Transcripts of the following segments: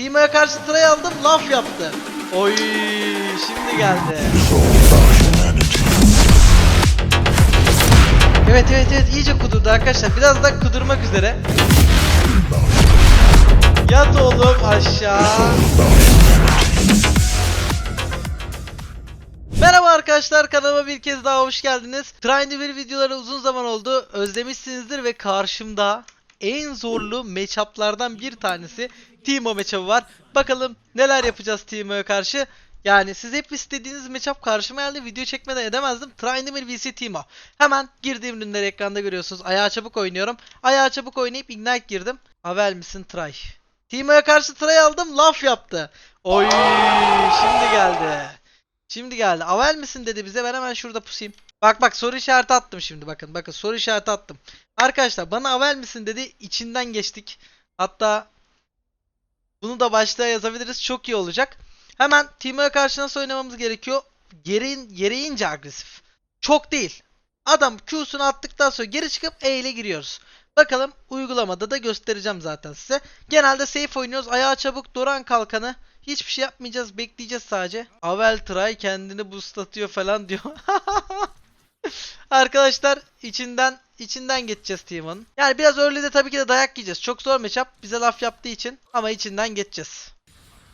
Timo'ya karşı try aldım laf yaptı. Oy şimdi geldi. Evet evet evet iyice kudurdu arkadaşlar. Biraz da kudurmak üzere. Yat oğlum aşağı. Merhaba arkadaşlar kanalıma bir kez daha hoş geldiniz. Trendy bir videoları uzun zaman oldu. Özlemişsinizdir ve karşımda en zorlu matchuplardan bir tanesi Timo matchup'ı var. Bakalım neler yapacağız Timo'ya karşı. Yani siz hep istediğiniz matchup karşıma geldi. Video çekmeden edemezdim. Trindamir vs Timo. Hemen girdiğim ürünleri ekranda görüyorsunuz. Ayağa çabuk oynuyorum. Ayağa çabuk oynayıp Ignite girdim. Avel misin try? Timo'ya karşı try aldım laf yaptı. Oy şimdi geldi. Şimdi geldi. Avel misin dedi bize. Ben hemen şurada pusayım. Bak bak soru işareti attım şimdi. Bakın bakın soru işareti attım. Arkadaşlar bana avel misin dedi. İçinden geçtik. Hatta bunu da başlığa yazabiliriz. Çok iyi olacak. Hemen Timo'ya karşı nasıl oynamamız gerekiyor? Gereğin, gereğince agresif. Çok değil. Adam Q'sunu attıktan sonra geri çıkıp E ile giriyoruz. Bakalım uygulamada da göstereceğim zaten size. Genelde safe oynuyoruz. Ayağa çabuk duran kalkanı. Hiçbir şey yapmayacağız. Bekleyeceğiz sadece. Avel Try kendini boostlatıyor falan diyor. Arkadaşlar içinden içinden geçeceğiz Timo'nun. Yani biraz early'de tabii ki de dayak yiyeceğiz. Çok zor matchup. Bize laf yaptığı için. Ama içinden geçeceğiz.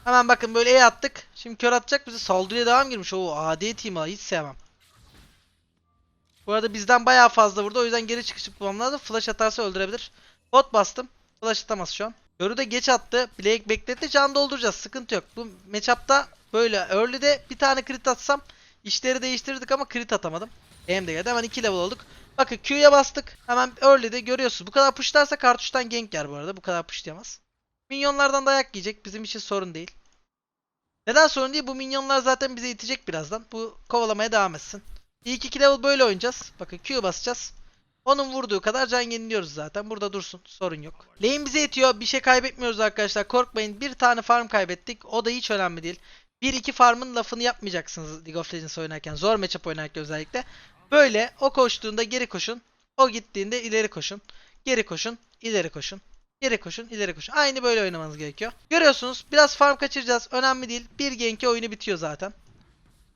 Hemen bakın böyle E attık. Şimdi kör atacak bizi. Saldırıya devam girmiş. Oo AD Timo hiç sevmem. Bu arada bizden bayağı fazla vurdu. O yüzden geri çıkış yapmam lazım. Flash atarsa öldürebilir. Bot bastım. Flash atamaz şu an. Körü de geç attı. Blake bekletti. Can dolduracağız. Sıkıntı yok. Bu matchup'ta böyle early'de bir tane crit atsam işleri değiştirdik ama crit atamadım. Hem de geldi. Hemen 2 level olduk. Bakın Q'ya bastık. Hemen early'de görüyorsunuz. Bu kadar pushlarsa kartuştan gank yer bu arada. Bu kadar pushlayamaz. Minyonlardan dayak yiyecek. Bizim için sorun değil. Neden sorun değil? Bu minyonlar zaten bize itecek birazdan. Bu kovalamaya devam etsin. İlk iki level böyle oynayacağız. Bakın Q basacağız. Onun vurduğu kadar can yeniliyoruz zaten. Burada dursun. Sorun yok. Lane bize yetiyor. Bir şey kaybetmiyoruz arkadaşlar. Korkmayın. Bir tane farm kaybettik. O da hiç önemli değil. 1-2 farmın lafını yapmayacaksınız League of Legends oynarken. Zor matchup oynarken özellikle. Böyle o koştuğunda geri koşun. O gittiğinde ileri koşun. Geri koşun. ileri koşun. Geri koşun, ileri koşun. Aynı böyle oynamanız gerekiyor. Görüyorsunuz biraz farm kaçıracağız. Önemli değil. Bir genki oyunu bitiyor zaten.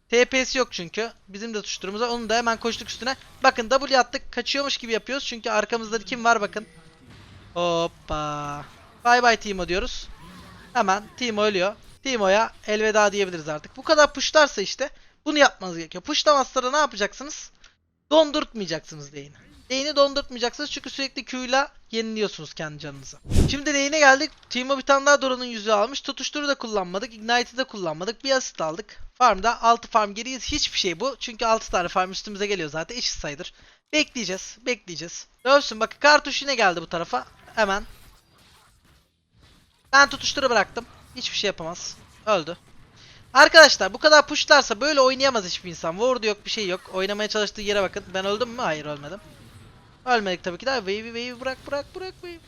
TP'si yok çünkü. Bizim de tuşturumuz var. Onu da hemen koştuk üstüne. Bakın W attık. Kaçıyormuş gibi yapıyoruz. Çünkü arkamızda kim var bakın. Hoppa. Bye bye Timo diyoruz. Hemen Timo ölüyor. Timo'ya elveda diyebiliriz artık. Bu kadar pushlarsa işte bunu yapmanız gerekiyor. Pushlamazsa da ne yapacaksınız? Dondurtmayacaksınız lane'i. Lane'i dondurtmayacaksınız çünkü sürekli Q'yla yeniliyorsunuz kendi canınızı. Şimdi lane'e geldik. Timo bir tane daha Doran'ın yüzüğü almış. Tutuşturu da kullanmadık. Ignite'ı da kullanmadık. Bir asist aldık. Farmda 6 farm geriyiz. Hiçbir şey bu. Çünkü 6 tane farm üstümüze geliyor zaten. Eşit sayıdır. Bekleyeceğiz. Bekleyeceğiz. Dövsün. Bakın kartuş yine geldi bu tarafa. Hemen. Ben tutuşturu bıraktım. Hiçbir şey yapamaz. Öldü. Arkadaşlar bu kadar pushlarsa böyle oynayamaz hiçbir insan. Ward yok bir şey yok. Oynamaya çalıştığı yere bakın. Ben öldüm mü? Hayır ölmedim. Ölmedik tabii ki de. Wave'i wave'i bırak bırak bırak wave.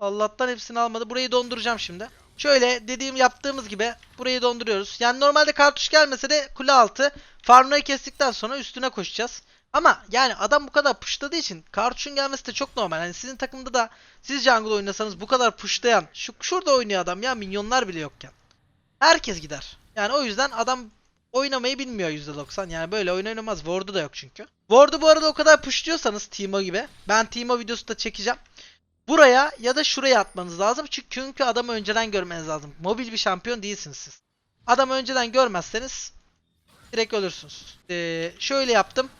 Allah'tan hepsini almadı. Burayı donduracağım şimdi. Şöyle dediğim yaptığımız gibi burayı donduruyoruz. Yani normalde kartuş gelmese de kule altı farmları kestikten sonra üstüne koşacağız. Ama yani adam bu kadar pushladığı için kartuşun gelmesi de çok normal. Hani sizin takımda da siz jungle oynasanız bu kadar pushlayan şu şurada oynuyor adam ya minyonlar bile yokken. Herkes gider. Yani o yüzden adam oynamayı bilmiyor %90. Yani böyle oyun oynamaz. Ward'u da yok çünkü. Ward'u bu arada o kadar pushluyorsanız Timo gibi. Ben Timo videosu da çekeceğim. Buraya ya da şuraya atmanız lazım. Çünkü, adamı önceden görmeniz lazım. Mobil bir şampiyon değilsiniz siz. Adamı önceden görmezseniz direkt ölürsünüz. Ee, şöyle yaptım.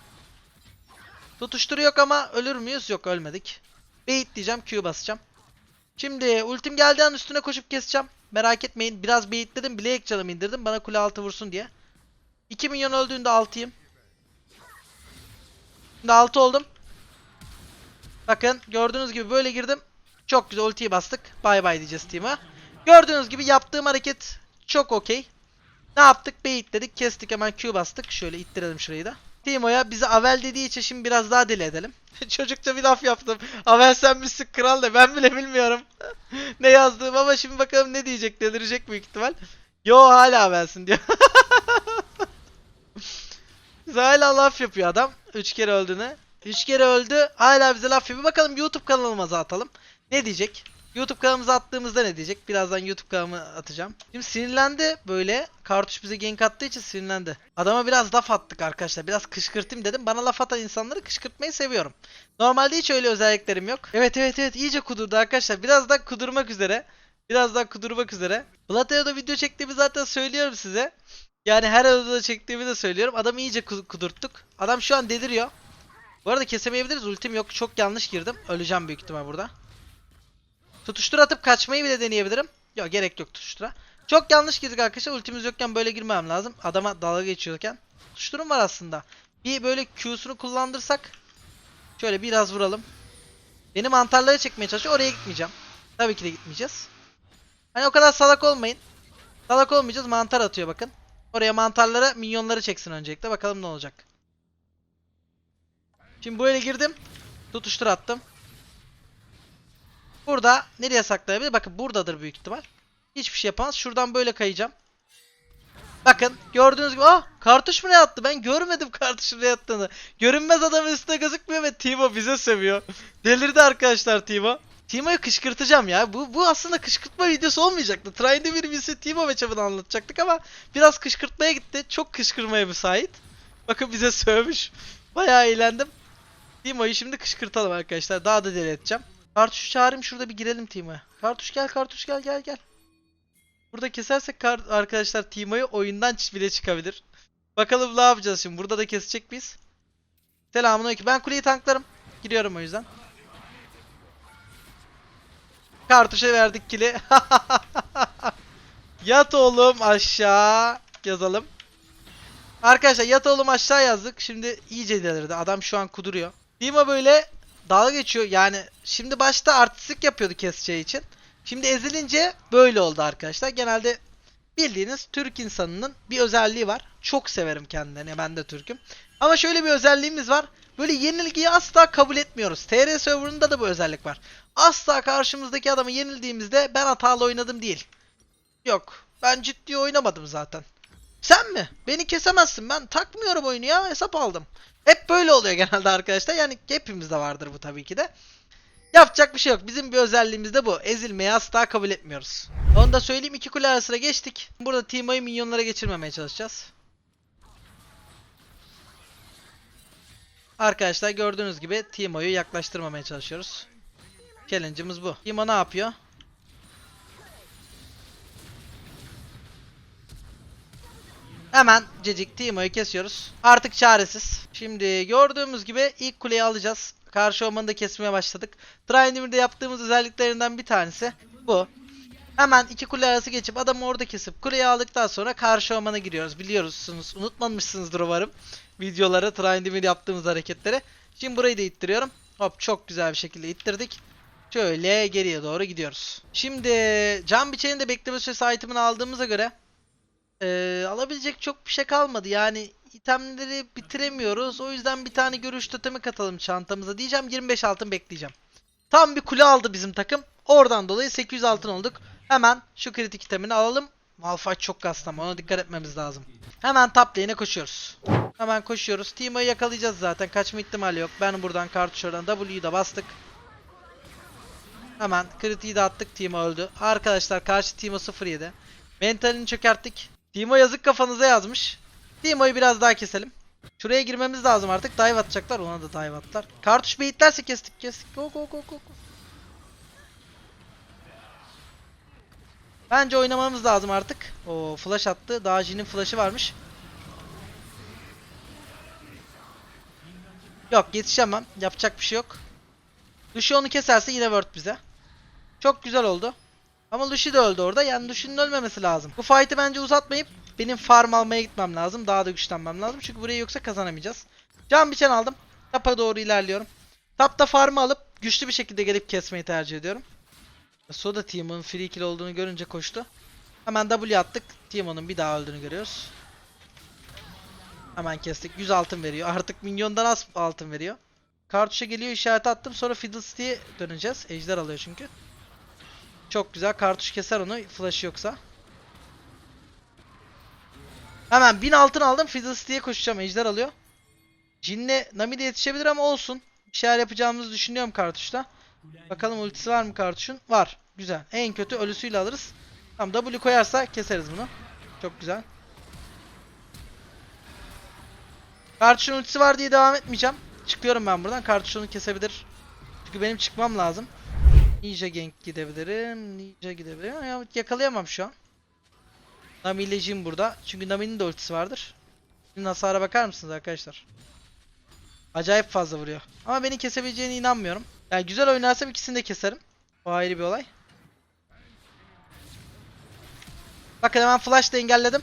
Tutuşturu yok ama ölür müyüz? Yok ölmedik. Bait diyeceğim. Q basacağım. Şimdi ultim geldiği an üstüne koşup keseceğim. Merak etmeyin. Biraz baitledim. Bilek canımı indirdim. Bana kule altı vursun diye. 2 milyon öldüğünde 6'yım. Şimdi 6 oldum. Bakın gördüğünüz gibi böyle girdim. Çok güzel ultiyi bastık. Bay bay diyeceğiz team'a. Gördüğünüz gibi yaptığım hareket çok okey. Ne yaptık? Baitledik. Kestik hemen Q bastık. Şöyle ittirelim şurayı da. Timo'ya bizi Avel dediği için şimdi biraz daha deli edelim. Çocukça bir laf yaptım. Avel sen misin kral de ben bile bilmiyorum. ne yazdığım ama şimdi bakalım ne diyecek delirecek büyük ihtimal. Yo hala Avel'sin diyor. bize hala laf yapıyor adam. 3 kere öldüğüne. 3 kere öldü. Hala bize laf yapıyor. Bakalım YouTube kanalımıza atalım. Ne diyecek? YouTube kanalımıza attığımızda ne diyecek? Birazdan YouTube kanalıma atacağım. Şimdi sinirlendi böyle. Kartuş bize gank attığı için sinirlendi. Adama biraz laf attık arkadaşlar. Biraz kışkırtayım dedim. Bana laf atan insanları kışkırtmayı seviyorum. Normalde hiç öyle özelliklerim yok. Evet evet evet iyice kudurdu arkadaşlar. Biraz daha kudurmak üzere. Biraz daha kudurmak üzere. Plateo'da video çektiğimi zaten söylüyorum size. Yani her odada çektiğimi de söylüyorum. Adamı iyice ku- kudurttuk. Adam şu an deliriyor. Bu arada kesemeyebiliriz. Ultim yok. Çok yanlış girdim. Öleceğim büyük ihtimal burada. Tutuştur atıp kaçmayı bile deneyebilirim. Yok gerek yok tutuştura. Çok yanlış girdik arkadaşlar. Ultimiz yokken böyle girmem lazım. Adama dalga geçiyorken. Tutuşturum var aslında. Bir böyle Q'sunu kullandırsak. Şöyle biraz vuralım. Beni mantarlara çekmeye çalışıyor. Oraya gitmeyeceğim. Tabii ki de gitmeyeceğiz. Hani o kadar salak olmayın. Salak olmayacağız. Mantar atıyor bakın. Oraya mantarlara minyonları çeksin öncelikle. Bakalım ne olacak. Şimdi buraya girdim. Tutuştur attım. Burada nereye saklayabilir? Bakın buradadır büyük ihtimal. Hiçbir şey yapamaz. Şuradan böyle kayacağım. Bakın gördüğünüz gibi ah kartuş buraya attı. Ben görmedim kartuşun buraya attığını. Görünmez adamın üstüne gözükmüyor ve Timo bize sövüyor. Delirdi arkadaşlar Timo. Timo'yu kışkırtacağım ya. Bu bu aslında kışkırtma videosu olmayacaktı. Trine bir bilse Timo matchup'ını anlatacaktık ama biraz kışkırtmaya gitti. Çok kışkırmaya müsait. Bakın bize sövmüş. Bayağı eğlendim. Timo'yu şimdi kışkırtalım arkadaşlar. Daha da deli edeceğim. Kartuş çağırayım şurada bir girelim Timo'ya. Kartuş gel Kartuş gel gel gel. Burada kesersek arkadaşlar Timo'yu oyundan bile çıkabilir. Bakalım ne yapacağız şimdi. Burada da kesecek miyiz? Selamünaleyküm. Ben kuleyi tanklarım. Giriyorum o yüzden. Kartuşa verdik kili. yat oğlum aşağı yazalım. Arkadaşlar yat oğlum aşağı yazdık. Şimdi iyice delirdi. Adam şu an kuduruyor. Timo böyle dalga geçiyor. Yani şimdi başta artistlik yapıyordu keseceği için. Şimdi ezilince böyle oldu arkadaşlar. Genelde bildiğiniz Türk insanının bir özelliği var. Çok severim kendilerini. Ben de Türk'üm. Ama şöyle bir özelliğimiz var. Böyle yenilgiyi asla kabul etmiyoruz. TR serverında da bu özellik var. Asla karşımızdaki adamı yenildiğimizde ben hatalı oynadım değil. Yok. Ben ciddi oynamadım zaten. Sen mi? Beni kesemezsin. Ben takmıyorum oyunu ya. Hesap aldım. Hep böyle oluyor genelde arkadaşlar. Yani hepimizde vardır bu tabii ki de. Yapacak bir şey yok. Bizim bir özelliğimiz de bu. Ezilmeyi asla kabul etmiyoruz. Onu da söyleyeyim. iki kule arasına geçtik. Burada Timo'yu minyonlara geçirmemeye çalışacağız. Arkadaşlar gördüğünüz gibi Timo'yu yaklaştırmamaya çalışıyoruz. Challenge'ımız bu. Timo ne yapıyor? Hemen cecik Timo'yu kesiyoruz. Artık çaresiz. Şimdi gördüğümüz gibi ilk kuleyi alacağız. Karşı ormanı da kesmeye başladık. Trynimir'de yaptığımız özelliklerinden bir tanesi bu. Hemen iki kule arası geçip adamı orada kesip kuleyi aldıktan sonra karşı ormana giriyoruz. Biliyorsunuz unutmamışsınızdır umarım. Videoları Trindimir yaptığımız hareketleri. Şimdi burayı da ittiriyorum. Hop çok güzel bir şekilde ittirdik. Şöyle geriye doğru gidiyoruz. Şimdi can biçenin de bekleme süresi itemini aldığımıza göre ee, alabilecek çok bir şey kalmadı. Yani itemleri bitiremiyoruz. O yüzden bir tane görüş totemi katalım çantamıza diyeceğim. 25 altın bekleyeceğim. Tam bir kule aldı bizim takım. Oradan dolayı 800 altın olduk. Hemen şu kritik itemini alalım. Malphite çok kastı ama ona dikkat etmemiz lazım. Hemen top lane'e koşuyoruz. Hemen koşuyoruz. Timo'yu yakalayacağız zaten. Kaçma ihtimali yok. Ben buradan kartuşlardan W'yu da bastık. Hemen kritiği de attık. Timo öldü. Arkadaşlar karşı Timo 07. Mentalini çökerttik. Timo yazık kafanıza yazmış. Timo'yu biraz daha keselim. Şuraya girmemiz lazım artık. Dive atacaklar. Ona da dive attılar. Kartuş beyitlerse kestik kestik. Go go go go go. Bence oynamamız lazım artık. O flash attı. Daha Jin'in flash'ı varmış. Yok yetişemem. Yapacak bir şey yok. Lucy onu keserse yine word bize. Çok güzel oldu. Ama Lucy de öldü orada. Yani Lucy'nin ölmemesi lazım. Bu fight'ı bence uzatmayıp benim farm almaya gitmem lazım. Daha da güçlenmem lazım. Çünkü burayı yoksa kazanamayacağız. Can biçen aldım. Tapa doğru ilerliyorum. Tapta farmı alıp güçlü bir şekilde gelip kesmeyi tercih ediyorum. Soda Team'ın free kill olduğunu görünce koştu. Hemen W attık. Teemo'nun bir daha öldüğünü görüyoruz. Hemen kestik. 100 altın veriyor. Artık minyondan az altın veriyor. Kartuşa geliyor işareti attım. Sonra Fiddlestick'e döneceğiz. Ejder alıyor çünkü. Çok güzel. Kartuş keser onu. Flash yoksa. Hemen 1000 altın aldım. Fiddlestick'e koşacağım. Ejder alıyor. Jin'le Nami de yetişebilir ama olsun. Bir şeyler yapacağımızı düşünüyorum kartuşta. Bakalım ultisi var mı kartuşun? Var. Güzel. En kötü ölüsüyle alırız. Tamam W koyarsa keseriz bunu. Çok güzel. Kartuşun ultisi var diye devam etmeyeceğim. Çıkıyorum ben buradan. Kartuşunu kesebilir. Çünkü benim çıkmam lazım. Ninja Gank gidebilirim. Ninja gidebilirim. Ya, yakalayamam şu an. Nami ile Jin burada. Çünkü Nami'nin de ultisi vardır. Şimdi hasara bakar mısınız arkadaşlar? Acayip fazla vuruyor. Ama beni kesebileceğine inanmıyorum. Yani güzel oynarsam ikisini de keserim. O ayrı bir olay. Bakın hemen flash da engelledim.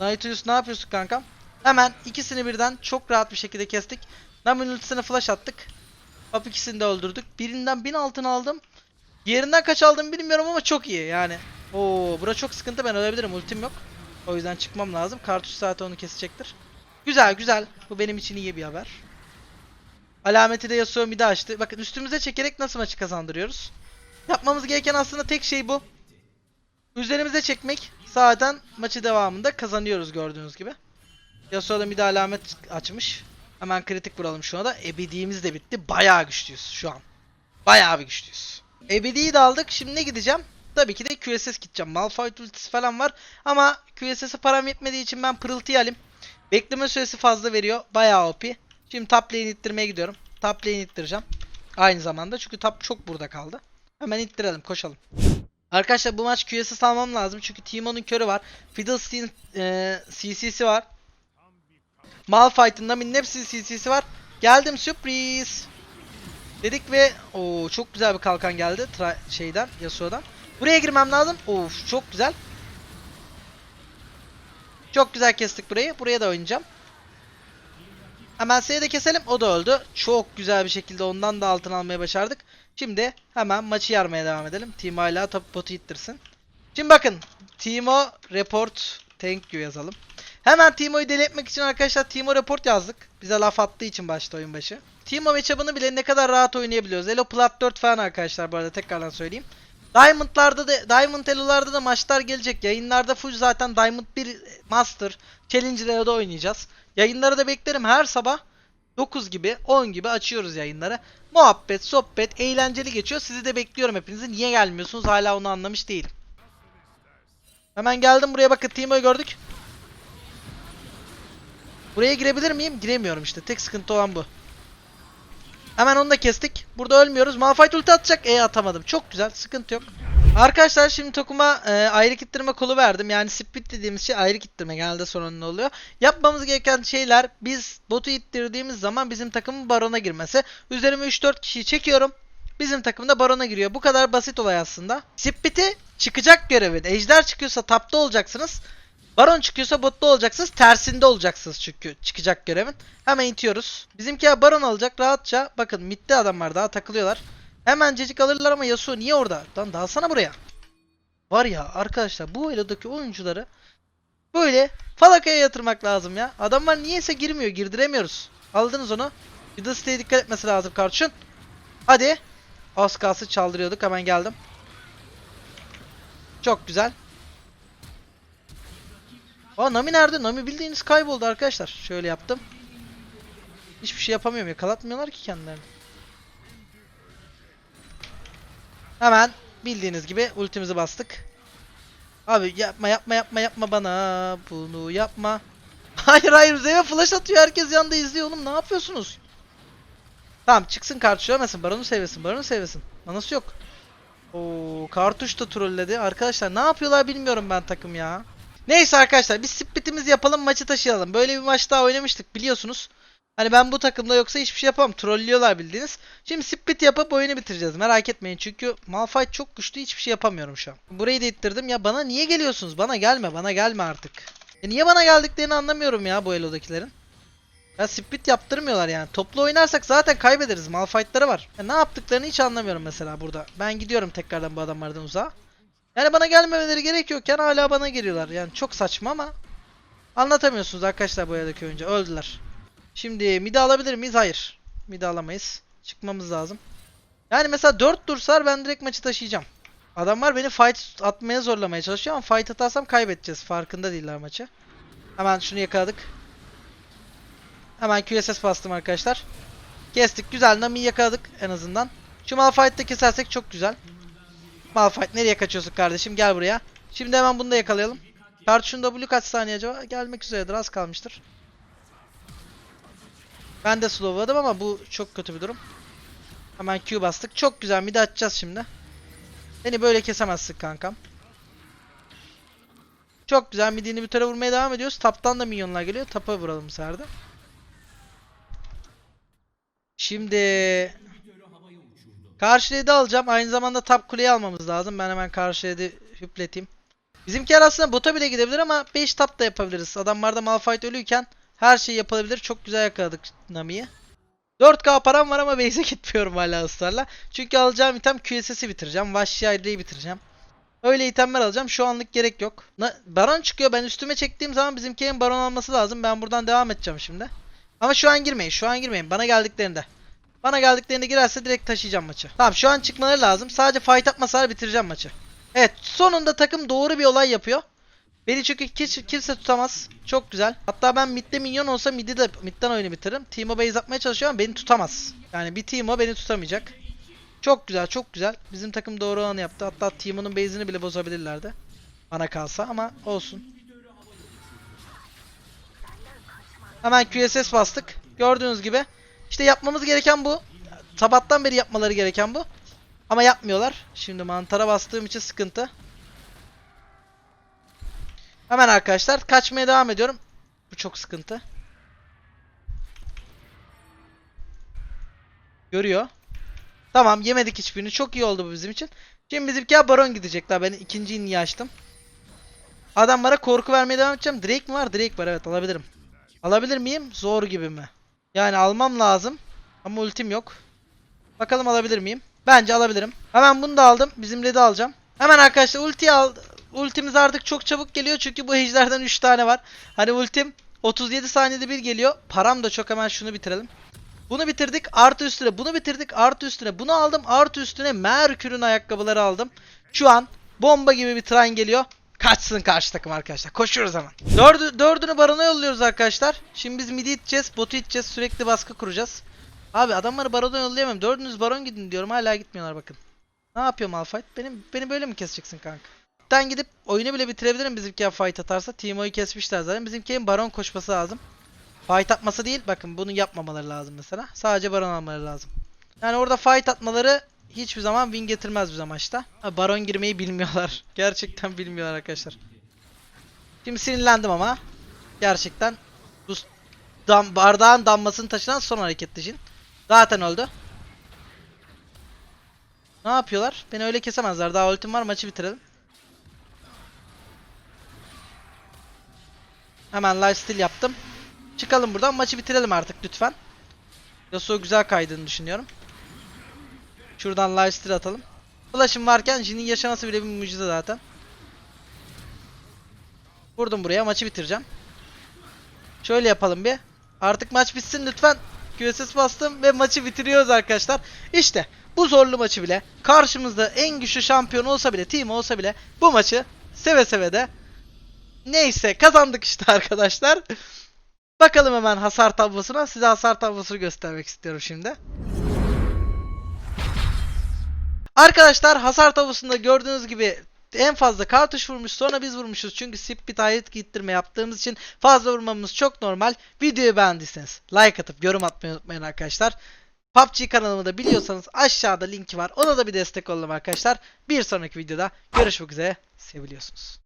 Nautilus ne yapıyorsun kankam? Hemen ikisini birden çok rahat bir şekilde kestik. Nami'nin ultisine flash attık. Hop ikisini de öldürdük. Birinden 1000 altın aldım. Diğerinden kaç aldım bilmiyorum ama çok iyi yani. Oo, bura çok sıkıntı ben ölebilirim ultim yok. O yüzden çıkmam lazım. Kartuş zaten onu kesecektir. Güzel güzel. Bu benim için iyi bir haber. Alameti de Yasuo midi açtı. Bakın üstümüze çekerek nasıl maçı kazandırıyoruz. Yapmamız gereken aslında tek şey bu. Üzerimize çekmek. Zaten maçı devamında kazanıyoruz gördüğünüz gibi. Yasuo da midi alamet açmış. Hemen kritik vuralım şu anda. Ebediğimiz de bitti. Bayağı güçlüyüz şu an. Bayağı bir güçlüyüz. Ebedi'yi de aldık. Şimdi ne gideceğim? Tabii ki de QSS gideceğim. Malphite ultisi falan var. Ama QSS'e param yetmediği için ben pırıltıyı alayım. Bekleme süresi fazla veriyor. Bayağı OP. Şimdi top lane ittirmeye gidiyorum. Top lane ittireceğim. Aynı zamanda. Çünkü top çok burada kaldı. Hemen ittirelim. Koşalım. Arkadaşlar bu maç QSS almam lazım. Çünkü Teemo'nun körü var. Fiddlesteen e, CC'si var. Malphite'ın Nami'nin hepsinin CC'si var. Geldim sürpriz. Dedik ve o çok güzel bir kalkan geldi Tra şeyden Yasuo'dan. Buraya girmem lazım. Of çok güzel. Çok güzel kestik burayı. Buraya da oynayacağım. Hemen S'yi de keselim. O da öldü. Çok güzel bir şekilde ondan da altın almaya başardık. Şimdi hemen maçı yarmaya devam edelim. Timo hala top botu ittirsin. Şimdi bakın. Timo report thank you yazalım. Hemen Timo'yu deli etmek için arkadaşlar Timo report yazdık. Bize laf attığı için başta oyun başı. Timo matchup'ını bile ne kadar rahat oynayabiliyoruz. Elo Plat 4 falan arkadaşlar bu arada tekrardan söyleyeyim. Diamond'larda da Diamond Elo'larda da maçlar gelecek. Yayınlarda full zaten Diamond 1 Master Challenger Elo'da oynayacağız. Yayınları da beklerim her sabah 9 gibi 10 gibi açıyoruz yayınları. Muhabbet, sohbet, eğlenceli geçiyor. Sizi de bekliyorum hepinizi. Niye gelmiyorsunuz hala onu anlamış değilim. Hemen geldim buraya bakın Timo'yu gördük. Buraya girebilir miyim? Giremiyorum işte. Tek sıkıntı olan bu. Hemen onu da kestik. Burada ölmüyoruz. Malphite ulti atacak. E atamadım. Çok güzel. Sıkıntı yok. Arkadaşlar şimdi Tokum'a e, ayrı kittirme kolu verdim. Yani split dediğimiz şey ayrı kittirme. Genelde sorunlu oluyor. Yapmamız gereken şeyler biz botu ittirdiğimiz zaman bizim takımın barona girmesi. Üzerime 3-4 kişiyi çekiyorum. Bizim takımda barona giriyor. Bu kadar basit olay aslında. Split'i çıkacak görevi. Ejder çıkıyorsa tapta olacaksınız. Baron çıkıyorsa botta olacaksınız. Tersinde olacaksınız çünkü çıkacak görevin. Hemen itiyoruz. Bizimki ya baron alacak rahatça. Bakın midde adamlar daha takılıyorlar. Hemen cecik alırlar ama Yasuo niye orada? Lan dalsana buraya. Var ya arkadaşlar bu Elo'daki oyuncuları böyle falakaya yatırmak lazım ya. Adamlar niyeyse girmiyor. Girdiremiyoruz. Aldınız onu. Bir de dikkat etmesi lazım kardeşin. Hadi. Az çaldırıyorduk. Hemen geldim. Çok güzel. Aa Nami nerede? Nami bildiğiniz kayboldu arkadaşlar. Şöyle yaptım. Hiçbir şey yapamıyorum. Yakalatmıyorlar ki kendilerini. Hemen bildiğiniz gibi ultimizi bastık. Abi yapma yapma yapma yapma bana. Bunu yapma. Hayır hayır Zeve flash atıyor. Herkes yanında izliyor oğlum. Ne yapıyorsunuz? Tamam çıksın kartuş ölmesin. Baronu sevesin. Baronu sevesin. Manası yok. Oo kartuş da trolledi. Arkadaşlar ne yapıyorlar bilmiyorum ben takım ya. Neyse arkadaşlar biz splitimizi yapalım maçı taşıyalım. Böyle bir maç daha oynamıştık biliyorsunuz. Hani ben bu takımda yoksa hiçbir şey yapamam. Trollüyorlar bildiğiniz. Şimdi split yapıp oyunu bitireceğiz. Merak etmeyin çünkü Malphite çok güçlü hiçbir şey yapamıyorum şu an. Burayı da ittirdim. Ya bana niye geliyorsunuz? Bana gelme bana gelme artık. E niye bana geldiklerini anlamıyorum ya bu Elo'dakilerin. Ya split yaptırmıyorlar yani. Toplu oynarsak zaten kaybederiz. Malphite'ları var. Ya ne yaptıklarını hiç anlamıyorum mesela burada. Ben gidiyorum tekrardan bu adamlardan uzağa. Yani bana gelmemeleri gerekiyorken hala bana geliyorlar. Yani çok saçma ama anlatamıyorsunuz arkadaşlar bu eldeki oyuncu. Öldüler. Şimdi midi alabilir miyiz? Hayır. Midi alamayız. Çıkmamız lazım. Yani mesela 4 dursar ben direkt maçı taşıyacağım. Adamlar beni fight atmaya zorlamaya çalışıyor ama fight atarsam kaybedeceğiz. Farkında değiller maçı. Hemen şunu yakaladık. Hemen QSS bastım arkadaşlar. Kestik. Güzel. Nami'yi yakaladık en azından. Şu Malphite'ı kesersek çok güzel. Malphite nereye kaçıyorsun kardeşim? Gel buraya. Şimdi hemen bunu da yakalayalım. Kartuşun W kaç saniye acaba? Gelmek üzeredir. Az kalmıştır. Ben de slowladım ama bu çok kötü bir durum. Hemen Q bastık. Çok güzel. Midi açacağız şimdi. Beni böyle kesemezsin kankam. Çok güzel. Midi inhibitöre vurmaya devam ediyoruz. Taptan da minyonlar geliyor. Tapa vuralım bu. Şimdi karşı red'i alacağım. Aynı zamanda tap kuleyi almamız lazım. Ben hemen karşı red'i hüpleteyim. Bizimkiler aslında bota bile gidebilir ama 5 tap da yapabiliriz. Adamlarda Malphite ölüyken her şey yapılabilir. Çok güzel yakaladık Nami'yi. 4K param var ama base'e gitmiyorum hala ısrarla. Çünkü alacağım item QSS'i bitireceğim. Vahşi Ayrı'yı bitireceğim. Öyle itemler alacağım. Şu anlık gerek yok. Na- baron çıkıyor. Ben üstüme çektiğim zaman bizimkinin baron alması lazım. Ben buradan devam edeceğim şimdi. Ama şu an girmeyin. Şu an girmeyin. Bana geldiklerinde. Bana geldiklerinde girerse direkt taşıyacağım maçı. Tamam şu an çıkmaları lazım. Sadece fight atmasalar bitireceğim maçı. Evet sonunda takım doğru bir olay yapıyor. Beni çünkü kimse tutamaz. Çok güzel. Hatta ben midde minyon olsa mid'i de midden oyunu bitiririm. Teemo base atmaya çalışıyor ama beni tutamaz. Yani bir Teemo beni tutamayacak. Çok güzel, çok güzel. Bizim takım doğru olanı yaptı. Hatta Teemo'nun base'ini bile bozabilirlerdi. Bana kalsa ama olsun. Hemen QSS bastık. Gördüğünüz gibi. İşte yapmamız gereken bu. Sabahtan beri yapmaları gereken bu. Ama yapmıyorlar. Şimdi mantara bastığım için sıkıntı. Hemen arkadaşlar kaçmaya devam ediyorum. Bu çok sıkıntı. Görüyor. Tamam yemedik hiçbirini. Çok iyi oldu bu bizim için. Şimdi bizimki baron gidecekler. Ben ikinci niye açtım. Adamlara korku vermeye devam edeceğim. Drake mi var? Drake var evet alabilirim. Alabilir miyim? Zor gibi mi? Yani almam lazım. Ama ultim yok. Bakalım alabilir miyim? Bence alabilirim. Hemen bunu da aldım. Bizim red'i alacağım. Hemen arkadaşlar ultiyi al. Ultimiz artık çok çabuk geliyor çünkü bu ejderden 3 tane var. Hani ultim 37 saniyede bir geliyor. Param da çok hemen şunu bitirelim. Bunu bitirdik artı üstüne bunu bitirdik artı üstüne bunu aldım artı üstüne Merkür'ün ayakkabıları aldım. Şu an bomba gibi bir tren geliyor. Kaçsın karşı takım arkadaşlar. Koşuyoruz hemen. Dördü, dördünü barona yolluyoruz arkadaşlar. Şimdi biz midi iteceğiz, botu iteceğiz, sürekli baskı kuracağız. Abi adamları barona yollayamam. Dördünüz baron gidin diyorum. Hala gitmiyorlar bakın. Ne yapıyor Malphite? Benim beni böyle mi keseceksin kanka? Ben gidip oyunu bile bitirebilirim bizimki fight atarsa. Teemo'yu kesmişler zaten. Bizimkinin baron koşması lazım. Fight atması değil. Bakın bunu yapmamaları lazım mesela. Sadece baron almaları lazım. Yani orada fight atmaları hiçbir zaman win getirmez bize maçta. Baron girmeyi bilmiyorlar. Gerçekten bilmiyorlar arkadaşlar. Şimdi sinirlendim ama. Gerçekten dam, bardağın dammasını taşıran son hareketli Jin. Zaten öldü. Ne yapıyorlar? Beni öyle kesemezler. Daha ultim var. Maçı bitirelim. Hemen lifesteal yaptım. Çıkalım buradan. Maçı bitirelim artık lütfen. Yasuo güzel kaydığını düşünüyorum. Şuradan lifesteal atalım. Flash'ım varken Jin'in yaşaması bile bir mucize zaten. Vurdum buraya. Maçı bitireceğim. Şöyle yapalım bir. Artık maç bitsin lütfen. QSS bastım ve maçı bitiriyoruz arkadaşlar. İşte bu zorlu maçı bile karşımızda en güçlü şampiyon olsa bile team olsa bile bu maçı seve seve de neyse kazandık işte arkadaşlar. Bakalım hemen hasar tablosuna. Size hasar tablosunu göstermek istiyorum şimdi. Arkadaşlar hasar tablosunda gördüğünüz gibi en fazla kartuş vurmuş sonra biz vurmuşuz. Çünkü sip bir ayet gittirme yaptığımız için fazla vurmamız çok normal. Videoyu beğendiyseniz like atıp yorum atmayı unutmayın arkadaşlar. PUBG kanalımı da biliyorsanız aşağıda linki var. Ona da bir destek olalım arkadaşlar. Bir sonraki videoda görüşmek üzere. Seviliyorsunuz.